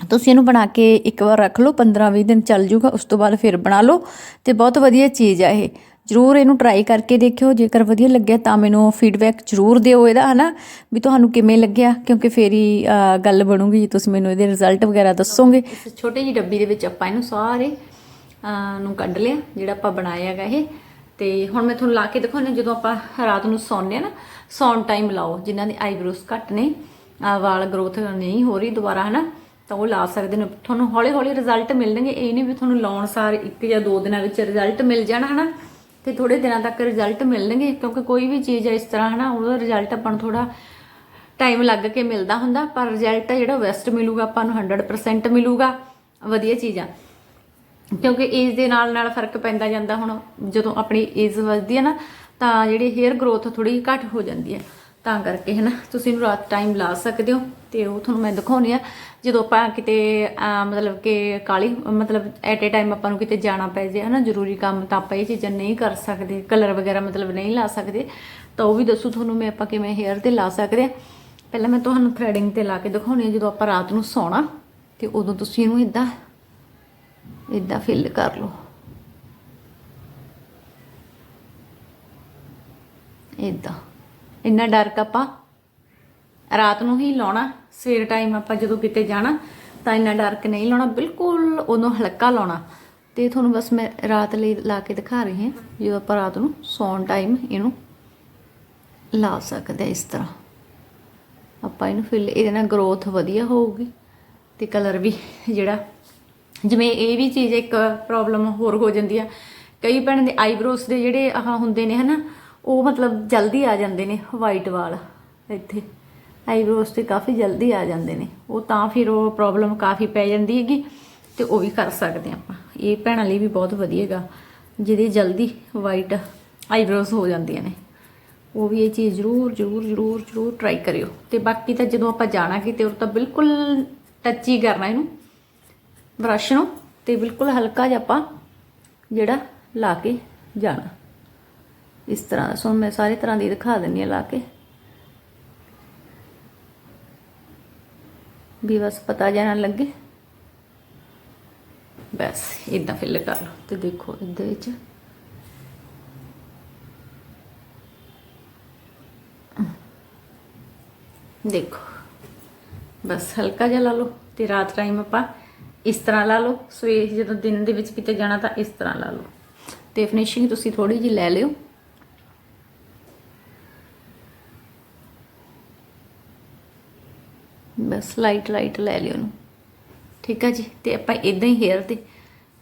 ਤੁਸੀਂ ਇਹਨੂੰ ਬਣਾ ਕੇ ਇੱਕ ਵਾਰ ਰੱਖ ਲਓ 15-20 ਦਿਨ ਚੱਲ ਜੂਗਾ, ਉਸ ਤੋਂ ਬਾਅਦ ਫਿਰ ਬਣਾ ਲਓ। ਤੇ ਬਹੁਤ ਵਧੀਆ ਚੀਜ਼ ਆ ਇਹ। ਜਰੂਰ ਇਹਨੂੰ ਟਰਾਈ ਕਰਕੇ ਦੇਖਿਓ, ਜੇਕਰ ਵਧੀਆ ਲੱਗਿਆ ਤਾਂ ਮੈਨੂੰ ਫੀਡਬੈਕ ਜਰੂਰ ਦਿਓ ਇਹਦਾ, ਹਨਾ? ਵੀ ਤੁਹਾਨੂੰ ਕਿਵੇਂ ਲੱਗਿਆ? ਕਿਉਂਕਿ ਫੇਰ ਹੀ ਗੱਲ ਬਣੂਗੀ ਤੁਸੀਂ ਮੈਨੂੰ ਇਹਦੇ ਰਿਜ਼ਲਟ ਵਗੈਰਾ ਦੱਸੋਗੇ। ਇਸ ਛੋਟੀ ਜਿਹੀ ਡੱਬੀ ਦੇ ਵਿੱਚ ਆਪਾਂ ਇਹਨੂੰ ਸਾਰੇ ਨੂੰ ਕੱਢ ਲਿਆ, ਜਿਹੜਾ ਆਪਾਂ ਬਣਾਇਆ ਹੈਗਾ ਇਹ। ਤੇ ਹੁਣ ਮੈਂ ਤੁਹਾਨੂੰ ਲਾ ਕੇ ਦਿਖਾਉਂਦੀ ਜਦੋਂ ਆਪਾਂ ਰਾਤ ਨੂੰ ਸੌਂਦੇ ਆ ਨਾ, ਸੌਣ ਟਾਈਮ ਲਾਓ, ਜਿਨ੍ਹਾਂ ਦੇ ਆਈਬ੍ਰੋਸ ਘੱਟ ਨੇ ਵਾਲ ਗਰੋਥ ਨਹੀਂ ਹੋ ਰਹੀ ਦੁਬਾਰਾ, ਹਨਾ? ਤਾਂ ਉਹ ਲਾ ਸਕਦੇ ਨੇ। ਤੁਹਾਨੂੰ ਹੌਲੀ ਹੌਲੀ ਰਿਜ਼ਲਟ ਮਿਲਣਗੇ। ਇਹ ਨਹੀਂ ਵੀ ਤੁਹਾਨੂੰ ਲਾਉਣ ਸਾਰ ਇੱਕ ਜਾਂ ਦੋ ਦਿਨਾਂ ਵਿੱਚ ਰਿਜ਼ਲਟ ਮਿਲ ਜਾਣਾ, ਹਨਾ? ਤੇ ਥੋੜੇ ਦਿਨਾਂ ਤੱਕ ਰਿਜ਼ਲਟ ਮਿਲਣਗੇ, ਕਿਉਂਕਿ ਕੋਈ ਵੀ ਚੀਜ਼ ਇਸ ਤਰ੍ਹਾਂ ਹੈ ਨਾ ਉਹਦਾ ਰਿਜ਼ਲਟ ਆਪਾਂ ਨੂੰ ਥੋੜਾ ਟਾਈਮ ਲੱਗ ਕੇ ਮਿਲਦਾ ਹੁੰਦਾ, ਪਰ ਰਿਜ਼ਲਟ ਜਿਹੜਾ ਵੈਸਟ ਮਿਲੂਗਾ, ਆਪਾਂ ਨੂੰ 100% ਮਿਲੂਗਾ, ਵਧੀਆ ਚੀਜ਼ਾਂ ਕਿਉਂਕਿ ਏਜ ਦੇ ਨਾਲ ਨਾਲ ਫ਼ਰਕ ਪੈਂਦਾ ਜਾਂਦਾ ਹੁਣ, ਜਦੋਂ ਆਪਣੀ ਏਜ ਵੱਧਦੀ ਹੈ ਨਾ, ਤਾਂ ਜਿਹੜੀ ਹੇਅਰ ਗਰੋਥ ਥੋੜੀ ਘੱਟ ਹੋ ਜਾਂਦੀ ਹੈ ਤਾਂ ਕਰਕੇ ਹੈ ਨਾ ਤੁਸੀਂ ਇਹਨੂੰ ਰਾਤ ਟਾਈਮ ਲਾ ਸਕਦੇ ਹੋ ਤੇ ਉਹ ਤੁਹਾਨੂੰ ਮੈਂ ਦਿਖਾਉਣੀ ਆ। ਜਦੋਂ ਆਪਾਂ ਕਿਤੇ ਮਤਲਬ ਕਿ ਕਾਲੀ, ਮਤਲਬ ਐਟ ਏ ਟਾਈਮ ਆਪਾਂ ਨੂੰ ਕਿਤੇ ਜਾਣਾ ਪੈ ਜੇ ਹੈ ਨਾ ਜ਼ਰੂਰੀ ਕੰਮ ਤਾਂ ਆਪਾਂ ਇਹ ਚੀਜ਼ਾਂ ਨਹੀਂ ਕਰ ਸਕਦੇ ਕਲਰ ਵਗੈਰਾ ਮਤਲਬ ਨਹੀਂ ਲਾ ਸਕਦੇ, ਤਾਂ ਉਹ ਵੀ ਦੱਸੂ ਤੁਹਾਨੂੰ ਮੈਂ ਆਪਾਂ ਕਿਵੇਂ ਹੇਅਰ ਤੇ ਲਾ ਸਕਦੇ ਆ। ਪਹਿਲਾਂ ਮੈਂ ਤੁਹਾਨੂੰ ਥ੍ਰੈਡਿੰਗ ਤੇ ਲਾ ਕੇ ਦਿਖਾਉਣੀ ਆ, ਜਦੋਂ ਆਪਾਂ ਰਾਤ ਨੂੰ ਸੌਣਾ, ਤੇ ਉਦੋਂ ਤੁਸੀਂ ਇਹਨੂੰ ਇਦਾਂ ਇਦਾਂ ਫਿਲ ਕਰ ਲਓ। ਇਦਾਂ ਇੰਨਾ ਡਾਰਕ ਆਪਾਂ ਰਾਤ ਨੂੰ ਹੀ ਲਾਉਣਾ, ਸਵੇਰ ਟਾਈਮ ਆਪਾਂ ਜਦੋਂ ਕਿਤੇ ਜਾਣਾ, ਤਾਂ ਇੰਨਾ ਡਾਰਕ ਨਹੀਂ ਲਾਉਣਾ, ਬਿਲਕੁਲ ਉਦੋਂ ਹਲਕਾ ਲਾਉਣਾ। ਤੇ ਤੁਹਾਨੂੰ ਬਸ ਮੈਂ ਰਾਤ ਲਈ ਲਾ ਕੇ ਦਿਖਾ ਰਹੀ ਹਾਂ, ਜਦੋਂ ਆਪਾਂ ਰਾਤ ਨੂੰ ਸੌਣ ਟਾਈਮ ਇਹਨੂੰ ਲਾ ਸਕਦੇ ਹਾਂ ਇਸ ਤਰ੍ਹਾਂ। ਆਪਾਂ ਇਹਨੂੰ ਫਿਲ ਇਹਦੇ ਨਾਲ ਗਰੋਥ ਵਧੀਆ ਹੋਊਗੀ ਤੇ ਕਲਰ ਵੀ ਜਿਹੜਾ, ਜਿਵੇਂ ਇਹ ਵੀ ਚੀਜ਼ ਇੱਕ ਪ੍ਰੋਬਲਮ ਹੋਰ ਹੋ ਜਾਂਦੀ ਆ। ਕਈ ਭੈਣਾਂ ਦੇ ਆਈਬ੍ਰੋਸ ਦੇ ਜਿਹੜੇ ਆਹ ਹੁੰਦੇ ਨੇ ਹਨਾ ਉਹ ਮਤਲਬ ਜਲਦੀ ਆ ਜਾਂਦੇ ਨੇ ਵਾਈਟ ਵਾਲ ਇੱਥੇ। ਆਈਬ੍ਰੋਸ ਤੇ ਕਾਫੀ ਜਲਦੀ ਆ ਜਾਂਦੇ ਨੇ। ਉਹ ਤਾਂ ਫਿਰ ਉਹ ਪ੍ਰੋਬਲਮ ਕਾਫੀ ਪੈ ਜਾਂਦੀ ਹੈਗੀ ਤੇ ਉਹ ਵੀ ਕਰ ਸਕਦੇ ਆਪਾਂ। ਇਹ ਭੈਣਾਂ ਲਈ ਵੀ ਬਹੁਤ ਵਧੀਆ ਹੈਗਾ, ਜਿਹਦੀ ਜਲਦੀ ਵਾਈਟ ਆਈਬ੍ਰੋਸ ਹੋ ਜਾਂਦੀਆਂ ਨੇ। ਉਹ ਵੀ ਇਹ ਚੀਜ਼ ਜ਼ਰੂਰ ਜ਼ਰੂਰ ਜ਼ਰੂਰ ਜ਼ਰੂਰ ਟਰਾਈ ਕਰਿਓ। ਤੇ ਬਾਕੀ ਤਾਂ ਜਦੋਂ ਆਪਾਂ ਜਾਣਾ ਕਿਤੇ, ਉਹ ਤਾਂ ਬਿਲਕੁਲ ਟੱਚ ਹੀ ਕਰਨਾ ਇਹਨੂੰ। ਬ੍ਰਸ਼ ਨੂੰ ਤੇ ਬਿਲਕੁਲ ਹਲਕਾ ਜਿਹਾ ਆਪਾਂ ਜਿਹੜਾ ਲਾ ਕੇ ਜਾਣਾ। ਇਸ ਤਰ੍ਹਾਂ ਸੋ ਮੈਂ ਸਾਰੇ ਤਰ੍ਹਾਂ ਦੀ ਦਿਖਾ ਦਿੰਨੀ ਆ ਲਾ ਕੇ। ਵੀ ਬਸ ਪਤਾ ਜਾਣਾ ਲੱਗੇ। ਬਸ ਇਦਾਂ ਫਿਲ ਕਰ ਲਓ ਤੇ ਦੇਖੋ ਇਹਦੇ ਵਿੱਚ। ਦੇਖੋ। ਬਸ ਹਲਕਾ ਜਿਹਾ ਲਾ ਲਓ ਤੇ ਰਾਤ ਟਾਈਮ ਆਪਾਂ ਇਸ ਤਰ੍ਹਾਂ ਲਾ ਲਓ। ਸਵੇਰ ਜਦੋਂ ਦਿਨ ਦੇ ਵਿੱਚ ਕਿਤੇ ਜਾਣਾ ਤਾਂ ਇਸ ਤਰ੍ਹਾਂ ਲਾ ਲਓ। ਤੇ ਫਿਨਿਸ਼ਿੰਗ ਤੁਸੀਂ ਥੋੜੀ ਜਿਹੀ ਲੈ ਲਿਓ। ਬਸ ਲਾਈਟ ਲਾਈਟ ਲੈ ਲਿਓ ਉਹਨੂੰ। ਠੀਕ ਆ ਜੀ? ਤੇ ਆਪਾਂ ਇਦਾਂ ਹੀ ਹੇਅਰ ਤੇ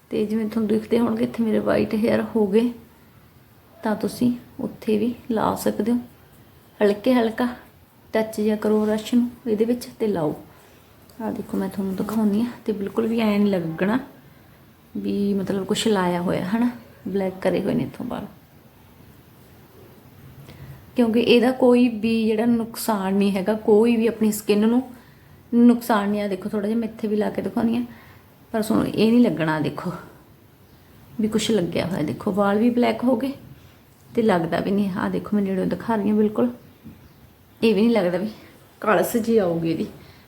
ਤੇ ਜਿਵੇਂ ਤੁਹਾਨੂੰ ਦਿਖਦੇ ਹੋਣਗੇ, ਇੱਥੇ ਮੇਰੇ ਵਾਈਟ ਹੇਅਰ ਹੋ ਗਏ। ਤਾਂ ਤੁਸੀਂ ਉੱਥੇ ਵੀ ਲਾ ਸਕਦੇ ਹੋ। ਹਲਕੇ ਹਲਕਾ ਟੱਚ ਜਾਂ ਕਰੋ ਰਸ਼ ਨੂੰ ਇਹਦੇ ਵਿੱਚ ਤੇ ਲਾਓ। ਆ ਦੇਖੋ, ਮੈਂ ਤੁਹਾਨੂੰ ਦਿਖਾਉਣੀ ਆ ਤੇ ਬਿਲਕੁਲ ਵੀ ਐਂ ਨਹੀਂ ਲੱਗਣਾ ਵੀ ਮਤਲਬ ਕੁਝ ਲਾਇਆ ਹੋਇਆ, ਹਨਾ? ਬਲੈਕ ਕਰੇ ਹੋਏ ਨੇ ਇਥੋਂ ਬਾਹਰ। ਕਿਉਂਕਿ ਇਹਦਾ ਕੋਈ ਵੀ ਜਿਹੜਾ ਨੁਕਸਾਨ ਨਹੀਂ ਹੈਗਾ, ਕੋਈ ਵੀ ਆਪਣੀ ਸਕਿਨ ਨੂੰ ਨੁਕਸਾਨ ਨਹੀਂ ਆ, ਦੇਖੋ ਥੋੜਾ ਜਿਹਾ ਮੈਂ ਇੱਥੇ ਵੀ ਲਾ ਕੇ ਦਿਖਾਉਣੀ ਆ ਪਰ ਸੁਣ, ਇਹ ਨਹੀਂ ਲੱਗਣਾ, ਦੇਖੋ। ਵੀ ਕੁਝ ਲੱਗਿਆ ਹੋਇਆ, ਦੇਖੋ, ਵਾਲ ਵੀ ਬਲੈਕ ਹੋ ਗਏ ਤੇ ਲੱਗਦਾ ਵੀ ਨਹੀਂ। ਆ ਦੇਖੋ, ਮੈਂ ਨੇੜੇ ਦਿਖਾ ਰਹੀ ਹਾਂ ਬਿਲਕੁਲ। ਇਹ ਵੀ ਨਹੀਂ ਲੱਗਦਾ ਵੀ ਕਾਲਸ ਜੀ ਆਊਗੀ ਇਹਦੀ।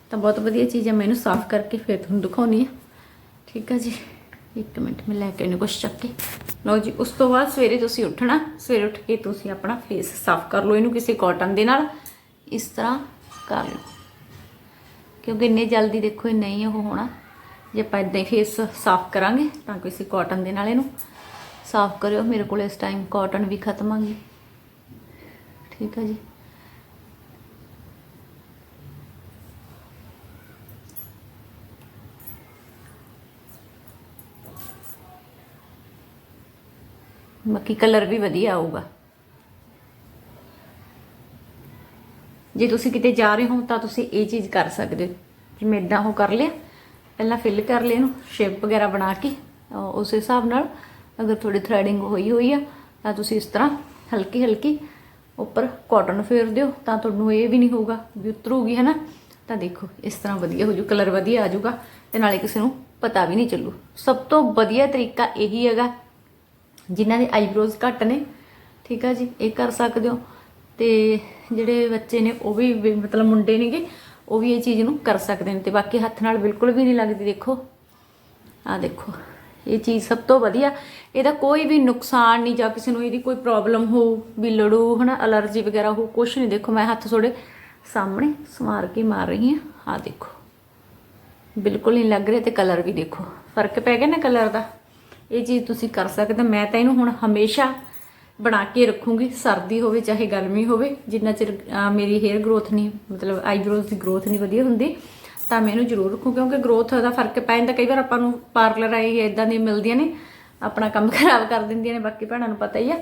ਤਾਂ ਬਹੁਤ ਵਧੀਆ ਚੀਜ਼ ਹੈ, ਮੈਂ ਇਹਨੂੰ ਸਾਫ਼ ਕਰਕੇ ਫਿਰ ਤੁਹਾਨੂੰ ਦਿਖਾਉਣੀ ਆ ਠੀਕ ਆ ਜੀ? ਇੱਕ ਮਿੰਟ, ਮੈਂ ਲੈ ਕੇ ਇਹਨੂੰ ਕੁਛ ਚੱਕ ਕੇ। ਲਓ ਜੀ, ਉਸ ਤੋਂ ਬਾਅਦ ਸਵੇਰੇ ਤੁਸੀਂ ਉੱਠਣਾ। ਸਵੇਰੇ ਉੱਠ ਕੇ ਤੁਸੀਂ ਆਪਣਾ ਫੇਸ ਸਾਫ਼ ਕਰ ਲਓ ਇਹਨੂੰ ਕਿਸੇ ਕਾਟਨ ਦੇ ਨਾਲ। ਇਸ ਤਰ੍ਹਾਂ ਕਰ ਲਓ। ਕਿਉਂਕਿ ਇੰਨੇ ਜਲਦੀ ਦੇਖੋ ਇਹ ਨਹੀਂ ਉਹ ਹੋਣਾ। ਜੇ ਆਪਾਂ ਇਦਾਂ ਹੀ ਫੇਸ ਸਾਫ਼ ਕਰਾਂਗੇ ਤਾਂ ਕਿਸੇ ਕਾਟਨ ਦੇ ਨਾਲ ਇਹਨੂੰ ਸਾਫ਼ ਕਰਿਓ। ਮੇਰੇ ਕੋਲ ਇਸ ਟਾਈਮ ਕਾਟਨ ਵੀ ਖਤਮ ਆ ਗਈ। ਠੀਕ ਆ ਜੀ। ਬਾਕੀ ਕਲਰ ਵੀ ਵਧੀਆ ਆਊਗਾ। ਜੇ ਤੁਸੀਂ ਕਿਤੇ ਜਾ ਰਹੇ ਹੋ ਤਾਂ ਤੁਸੀਂ ਇਹ ਚੀਜ਼ ਕਰ ਸਕਦੇ ਹੋ। ਜਿਵੇਂ ਇਦਾਂ ਉਹ ਕਰ ਲਿਆ, ਪਹਿਲਾਂ ਫਿਲ ਕਰ ਲਿਆ ਇਹਨੂੰ ਸ਼ੇਪ ਵਗੈਰਾ ਬਣਾ ਕੇ ਉਸ ਹਿਸਾਬ ਨਾਲ ਅਗਰ ਥੋੜੀ ਥ੍ਰੈਡਿੰਗ ਹੋਈ ਹੋਈ ਆ, ਤਾਂ ਤੁਸੀਂ ਇਸ ਤਰ੍ਹਾਂ ਹਲਕੀ ਹਲਕੀ ਉੱਪਰ ਕਾਟਨ ਫੇਰ ਦਿਓ, ਤਾਂ ਤੁਹਾਨੂੰ ਇਹ ਵੀ ਨਹੀਂ ਹੋਊਗਾ ਵੀ ਉਤਰੂਗੀ ਹੈ ਨਾ ਤਾਂ ਦੇਖੋ, ਇਸ ਤਰ੍ਹਾਂ ਵਧੀਆ ਹੋ ਜੂ ਕਲਰ ਵਧੀਆ ਆ ਜਾਊਗਾ ਤੇ ਨਾਲੇ ਕਿਸੇ ਨੂੰ ਪਤਾ ਵੀ ਨਹੀਂ ਚੱਲੂ। ਸਭ ਤੋਂ ਵਧੀਆ ਤਰੀਕਾ ਇਹੀ ਹੈਗਾ, ਜਿਨ੍ਹਾਂ ਦੇ ਆਈਬ੍ਰੋਜ਼ ਘੱਟ ਨੇ, ਠੀਕ ਆ ਜੀ? ਇਹ ਕਰ ਸਕਦੇ ਹੋ। ਤੇ ਜਿਹੜੇ ਬੱਚੇ ਨੇ ਉਹ ਵੀ ਮਤਲਬ ਮੁੰਡੇ ਨੇਗੇ, ਉਹ ਵੀ ਇਹ ਚੀਜ਼ ਨੂੰ ਕਰ ਸਕਦੇ ਨੇ ਤੇ ਬਾਕੀ ਹੱਥ ਨਾਲ ਬਿਲਕੁਲ ਵੀ ਨਹੀਂ ਲੱਗਦੀ, ਦੇਖੋ। ਆ ਦੇਖੋ, ਇਹ ਚੀਜ਼ ਸਭ ਤੋਂ ਵਧੀਆ। ਇਹਦਾ ਕੋਈ ਵੀ ਨੁਕਸਾਨ ਨਹੀਂ ਜਾਂ ਕਿਸੇ ਨੂੰ ਇਹਦੀ ਕੋਈ ਪ੍ਰੋਬਲਮ ਹੋ, ਵੀ ਲੜੂ, ਹਨਾ ਅਲਰਜੀ ਵਗੈਰਾ ਹੋ, ਕੁਛ ਨਹੀਂ। ਦੇਖੋ, ਮੈਂ ਹੱਥ ਥੋੜੇ ਸਾਹਮਣੇ ਸਮਾਰ ਕੇ ਮਾਰ ਰਹੀ ਹਾਂ। ਆ ਦੇਖੋ, ਬਿਲਕੁਲ ਨਹੀਂ ਲੱਗ ਰਿਹਾ ਤੇ ਕਲਰ ਵੀ ਦੇਖੋ। ਫ਼ਰਕ ਪੈ ਗਿਆ ਨਾ ਕਲਰ ਦਾ? ਇਹ ਚੀਜ਼ ਤੁਸੀਂ ਕਰ ਸਕਦੇ ਹੋ। ਮੈਂ ਤਾਂ ਇਹਨੂੰ ਹੁਣ ਹਮੇਸ਼ਾ ਬਣਾ ਕੇ ਰੱਖੂੰਗੀ, ਸਰਦੀ ਹੋਵੇ ਚਾਹੇ ਗਰਮੀ ਹੋਵੇ, ਜਿੰਨਾ ਚਿਰ ਮੇਰੀ ਹੇਅਰ ਗਰੋਥ ਨਹੀਂ, ਮਤਲਬ ਆਈਬ੍ਰੋਜ਼ ਦੀ ਗਰੋਥ ਨਹੀਂ ਵਧੀਆ ਹੁੰਦੀ, ਤਾਂ ਮੈਂ ਇਹਨੂੰ ਜ਼ਰੂਰ ਰੱਖੂ ਕਿਉਂਕਿ ਗਰੋਥ ਦਾ ਫ਼ਰਕ ਪੈ ਜਾਂਦਾ, ਕਈ ਵਾਰ ਆਪਾਂ ਨੂੰ ਪਾਰਲਰ ਆਈ ਇਦਾਂ ਦੀਆਂ ਮਿਲਦੀਆਂ ਨੇ, ਆਪਣਾ ਕੰਮ ਖਰਾਬ ਕਰ ਦਿੰਦੀਆਂ ਨੇ, ਬਾਕੀ ਭੈਣਾਂ ਨੂੰ ਪਤਾ ਹੀ ਆ,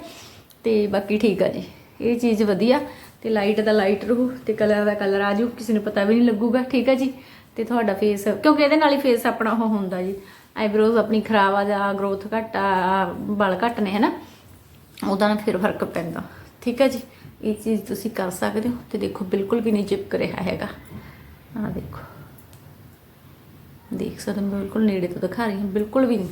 ਤੇ ਬਾਕੀ ਠੀਕ ਆ ਜੀ। ਇਹ ਚੀਜ਼ ਵਧੀਆ, ਤੇ ਲਾਈਟ ਦਾ ਲਾਈਟ ਰਹੂ, ਤੇ ਕਲਰ ਦਾ ਕਲਰ ਆ ਜਾਊ ਕਿਸੇ ਨੂੰ ਪਤਾ ਵੀ ਨਹੀਂ ਲੱਗੂਗਾ, ਠੀਕ ਆ ਜੀ? ਤੇ ਤੁਹਾਡਾ ਫੇਸ ਕਿਉਂਕਿ ਇਹਦੇ ਨਾਲ ਹੀ ਫੇਸ ਆਪਣਾ ਉਹ ਹੁੰਦਾ ਜੀ। ਆਈਬ੍ਰੋਜ਼ ਆਪਣੀ ਖਰਾਬ ਆ ਜਾਂ ਗਰੋਥ ਘੱਟ ਆ ਵਾਲ ਘੱਟ ਨੇ ਨਾ ਉਹਦਾ ਨਾਲ ਫਿਰ ਫ਼ਰਕ ਪੈਂਦਾ। ਠੀਕ ਹੈ ਜੀ? ਇਹ ਚੀਜ਼ ਤੁਸੀਂ ਕਰ ਸਕਦੇ ਹੋ ਤੇ ਦੇਖੋ, ਬਿਲਕੁਲ ਵੀ ਨਹੀਂ ਚਿਪਕ ਰਿਹਾ ਹੈਗਾ। ਆਹ ਦੇਖੋ। ਦੇਖ ਸਕਦੇ ਹੋ ਮੈਂ ਬਿਲਕੁਲ ਨੇੜੇ ਤੋਂ ਦਿਖਾ ਰਹੀ ਹਾਂ, ਬਿਲਕੁਲ ਵੀ ਨਹੀਂ।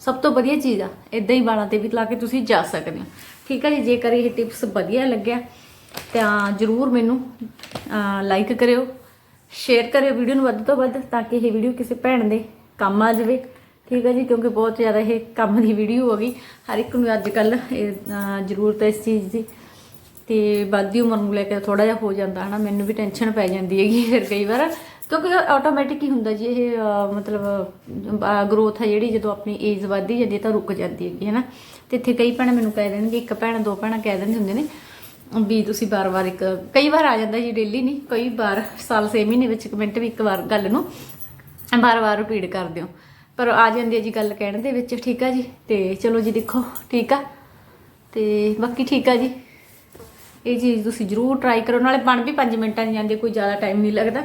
ਸਭ ਤੋਂ ਵਧੀਆ ਚੀਜ਼ ਆ ਇਦਾਂ ਹੀ ਵਾਲਾਂ ਤੇ ਵੀ ਲਾ ਕੇ ਤੁਸੀਂ ਜਾ ਸਕਦੇ ਹੋ। ਠੀਕ ਹੈ ਜੀ? ਜੇਕਰ ਇਹ ਟਿਪਸ ਵਧੀਆ ਲੱਗਿਆ, ਤਾਂ ਜਰੂਰ ਮੈਨੂੰ ਲਾਈਕ ਕਰਿਓ ਸ਼ੇਅਰ ਕਰਿਓ ਵੀਡੀਓ ਨੂੰ ਵੱਧ ਤੋਂ ਵੱਧ, ਤਾਂ ਕਿ ਇਹ ਵੀਡੀਓ ਕਿਸੇ ਭੈਣ ਦੇ ਕੰਮ ਆ ਜਾਵੇ। ਠੀਕ ਹੈ ਜੀ, ਕਿਉਂਕਿ ਬਹੁਤ ਜ਼ਿਆਦਾ ਇਹ ਕੰਮ ਦੀ ਵੀਡੀਓ ਹੋ ਗਈ। ਹਰ ਇੱਕ ਨੂੰ ਅੱਜ ਕੱਲ ਜ਼ਰੂਰਤ ਹੈ ਇਸ ਚੀਜ਼ ਦੀ। ਤੇ ਵੱਧਦੀ ਉਮਰ ਨੂੰ ਲੈ ਕੇ ਥੋੜਾ ਜਿਹਾ ਹੋ ਜਾਂਦਾ, ਹਨਾ? ਮੈਨੂੰ ਵੀ ਟੈਨਸ਼ਨ ਪੈ ਜਾਂਦੀ ਹੈਗੀ ਫਿਰ ਕਈ ਵਾਰ। ਕਿਉਂਕਿ ਆਟੋਮੈਟਿਕ ਹੀ ਹੁੰਦਾ ਜੀ, ਇਹ ਮਤਲਬ ਗਰੋਥ ਹੈ ਜਿਹੜੀ, ਜਦੋਂ ਆਪਣੀ ਏਜ ਵੱਧਦੀ ਜਾਂਦੀ ਹੈ ਤਾਂ ਰੁਕ ਜਾਂਦੀ ਹੈਗੀ, ਹਨਾ? ਤੇ ਇੱਥੇ ਕਈ ਭੈਣਾਂ ਮੈਨੂੰ ਕਹਿ ਦੇਣਗੇ ਇੱਕ ਭੈਣ, ਦੋ ਭੈਣਾਂ ਕਹਿ ਦਿੰਦੇ ਹੁੰਦੇ ਨੇ ਵੀ ਤੁਸੀਂ ਬਾਰ-ਬਾਰ ਇੱਕ, ਕਈ ਵਾਰ ਆ ਜਾਂਦਾ ਜੀ ਡੇਲੀ ਨਹੀਂ, ਕਈ ਵਾਰ ਸਾਲ 6 ਮਹੀਨੇ ਵਿੱਚ ਇੱਕ ਮਿੰਟ ਵੀ ਇੱਕ ਵਾਰ ਗੱਲ ਨੂੰ ਬਾਰ-ਬਾਰ ਰਿਪੀਟ ਕਰ ਦਿਓ ਪਰ ਆ ਜਾਂਦੀ ਹੈ ਜੀ ਗੱਲ ਕਹਿਣ ਦੇ ਵਿੱਚ, ਠੀਕ ਆ ਜੀ? ਤੇ ਚਲੋ ਜੀ ਦੇਖੋ, ਠੀਕ ਆ? ਤੇ ਬਾਕੀ ਠੀਕ ਆ ਜੀ। ਇਹ ਚੀਜ਼ ਤੁਸੀਂ ਜਰੂਰ ਟਰਾਈ ਕਰੋ, ਨਾਲੇ ਬਣ ਵੀ 5 ਮਿੰਟਾਂ 'ਚ ਜਾਂਦੀ ਕੋਈ ਜ਼ਿਆਦਾ ਟਾਈਮ ਨਹੀਂ ਲੱਗਦਾ।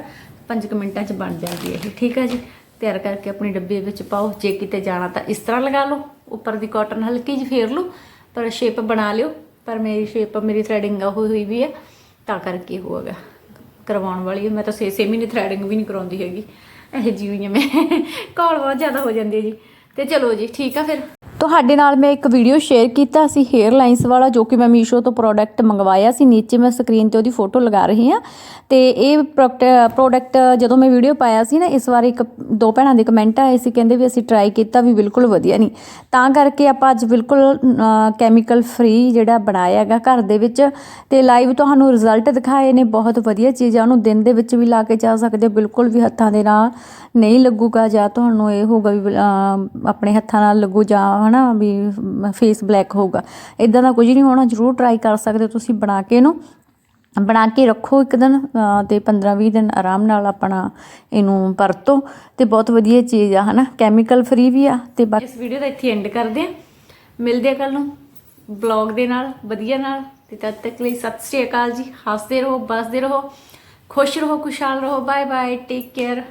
5 ਮਿੰਟਾਂ 'ਚ ਬਣ ਜਾਂਦੀ ਹੈ ਇਹ, ਠੀਕ ਆ ਜੀ? ਤਿਆਰ ਕਰਕੇ ਆਪਣੀ ਡੱਬੇ ਵਿੱਚ ਪਾਓ, ਜੇ ਕਿਤੇ ਜਾਣਾ ਤਾਂ ਇਸ ਤਰ੍ਹਾਂ ਲਗਾ ਲਓ। ਉੱਪਰ ਦੀ ਕਾਟਨ ਹਲਕੀ ਜਿਹੀ ਫੇਰ ਲਓ, ਪਰ ਸ਼ੇਪ ਬਣਾ ਲਿਓ। ਪਰ ਮੇਰੀ ਸ਼ੇਪ ਮੇਰੀ ਥ੍ਰੈਡਿੰਗ ਹੋਈ ਹੋਈ ਵੀ ਹੈ ਤਾਂ ਕਰਕੇ ਹੋਗਾ। ਕਰਵਾਉਣ ਵਾਲੀ ਮੈਂ ਤਾਂ 6-6 ਮਹੀਨੇ ਥ੍ਰੈਡਿੰਗ ਵੀ ਨਹੀਂ ਕਰਾਉਂਦੀ ਹੈਗੀ। ਇਹ ਜੀ ਹੋਈ ਹਾਂ ਮੈਂ। ਕਾਲ ਬਹੁਤ ਜ਼ਿਆਦਾ ਹੋ ਜਾਂਦੀ ਹੈ ਜੀ। ਤੇ ਚਲੋ ਜੀ, ਠੀਕ ਆ ਫਿਰ। ਤੁਹਾਡੇ ਨਾਲ ਮੈਂ ਇੱਕ ਵੀਡੀਓ ਸ਼ੇਅਰ ਕੀਤਾ ਸੀ 헤ਅਰ ਲਾਈਨਸ ਵਾਲਾ, ਜੋ ਕਿ ਮੈਂ ਮੀਸ਼ੋ ਤੋਂ ਪ੍ਰੋਡਕਟ ਮੰਗਵਾਇਆ ਸੀ। ਨੀਚੇ ਮੈਂ ਸਕਰੀਨ ਤੇ ਉਹਦੀ ਫੋਟੋ ਲਗਾ ਰਹੀ ਹਾਂ। ਤੇ ਇਹ ਪ੍ਰੋਡਕਟ ਪ੍ਰੋਡਕਟ ਜਦੋਂ ਮੈਂ ਵੀਡੀਓ ਪਾਇਆ ਸੀ ਨਾ, ਇਸ ਵਾਰ ਇੱਕ ਦੋ ਭੈਣਾਂ ਦੇ ਕਮੈਂਟ ਆਏ ਸੀ, ਕਹਿੰਦੇ ਵੀ ਅਸੀਂ ਟਰਾਈ ਕੀਤਾ ਵੀ ਬਿਲਕੁਲ ਵਧੀਆ ਨਹੀਂ। ਤਾਂ ਕਰਕੇ ਆਪਾਂ ਅੱਜ ਬਿਲਕੁਲ ਕੈਮੀਕਲ ਫ੍ਰੀ ਜਿਹੜਾ ਬਣਾਇਆ ਹੈਗਾ ਘਰ ਦੇ ਵਿੱਚ ਤੇ ਲਾਈਵ ਤੁਹਾਨੂੰ ਰਿਜ਼ਲਟ ਦਿਖਾਏ ਨੇ, ਬਹੁਤ ਵਧੀਆ ਚੀਜ਼ ਆ। ਉਹਨੂੰ ਦਿਨ ਦੇ ਵਿੱਚ ਵੀ ਲਾ ਕੇ ਜਾ ਸਕਦੇ ਹੋ, ਬਿਲਕੁਲ ਵੀ ਹੱਥਾਂ ਦੇ ਨਾਲ ਨਹੀਂ ਲੱਗੂਗਾ, ਜਾਂ ਤੁਹਾਨੂੰ ਇਹ ਹੋਊਗਾ ਵੀ ਆਪਣੇ ਹੱਥਾਂ ਨਾਲ ਲੱਗੂ ਜਾਂ ਹਨਾ, ਵੀ ਫੇਸ ਬਲੈਕ ਹੋਊਗਾ। ਇਦਾਂ ਦਾ ਕੁਝ ਨਹੀਂ ਹੋਣਾ, ਜਰੂਰ ਟਰਾਈ ਕਰ ਸਕਦੇ ਤੁਸੀਂ ਬਣਾ ਕੇ ਇਹਨੂੰ। ਬਣਾ ਕੇ ਰੱਖੋ ਇੱਕ ਦਿਨ ਤੇ 15-20 ਦਿਨ ਆਰਾਮ ਨਾਲ ਆਪਣਾ ਇਹਨੂੰ ਵਰਤੋ। ਤੇ ਬਹੁਤ ਵਧੀਆ ਚੀਜ਼ ਆ, ਹਨਾ। ਕੈਮੀਕਲ ਫ੍ਰੀ ਵੀ ਆ, ਤੇ ਬਾਕੀ ਇਸ ਵੀਡੀਓ ਦਾ ਇੱਥੇ ਐਂਡ ਕਰਦੇ ਹਾਂ। ਮਿਲਦੇ ਆ ਕੱਲ ਨੂੰ ਬਲੌਗ ਦੇ ਨਾਲ, ਵਧੀਆ ਨਾਲ। ਤੇ ਤਦ ਤੱਕ ਲਈ ਸਤਿ ਸ਼੍ਰੀ ਅਕਾਲ ਜੀ। ਹੱਸਦੇ ਰਹੋ, ਬਸਦੇ ਰਹੋ। ਖੁਸ਼ ਰਹੋ, ਖੁਸ਼ਹਾਲ ਰਹੋ। Bye bye take care